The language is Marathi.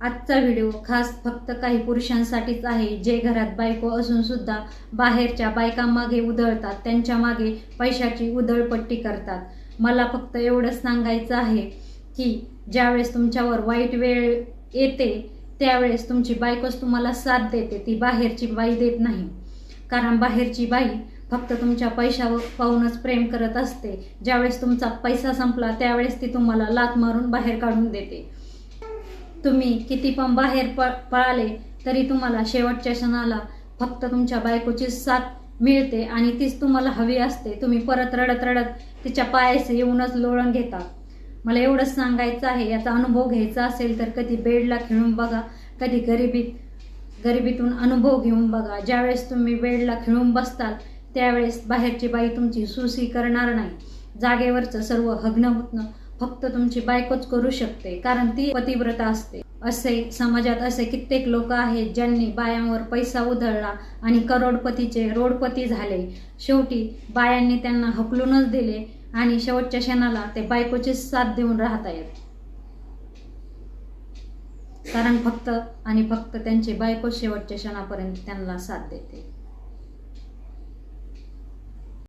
आजचा व्हिडिओ खास फक्त काही पुरुषांसाठीच आहे. जे घरात बायको असून सुद्धा बाहेरच्या बायकांमागे उधळतात त्यांच्या मागे पैशाची उधळपट्टी करतात. मला फक्त एवढंच सांगायचं आहे की ज्यावेळेस तुमच्यावर वाईट वेळ येते त्यावेळेस तुमची बायकोच तुम्हाला साथ देते. ती बाहेरची बाई देत नाही. कारण बाहेरची बाई फक्त तुमच्या पैशावर पाहूनच प्रेम करत असते. ज्यावेळेस तुमचा पैसा संपला त्यावेळेस ती तुम्हाला लात मारून बाहेर काढून देते. तुम्ही किती पण बाहेर प पळाले तरी तुम्हाला शेवटच्या क्षणाला फक्त तुमच्या बायकोची साथ मिळते आणि तीच तुम्हाला हवी असते. तुम्ही परत रडत रडत तिच्या पायास येऊनच लोळण घेता. मला एवढंच सांगायचं आहे याचा अनुभव घ्यायचा असेल तर कधी बेडला खेळून बघा कधी गरिबीत गरिबीतून अनुभव घेऊन बघा. ज्यावेळेस तुम्ही बेडला खेळून बसताल त्यावेळेस बाहेरची बाई तुमची सुसी करणार नाही. जागेवरचं सर्व हग्न हुतणं फक्त तुमची बायकोच करू शकते कारण ती पतिव्रता असते. असे समाजात असे कित्येक लोक आहेत ज्यांनी बायांवर पैसा उधळला आणि करोडपतीचे रोडपती झाले. शेवटी बायांनी त्यांना हकलूनच दिले आणि शेवटच्या क्षणाला ते बायकोचीच साथ देऊन राहत आहेत. कारण फक्त आणि फक्त त्यांची बायको शेवटच्या क्षणापर्यंत त्यांना साथ देते.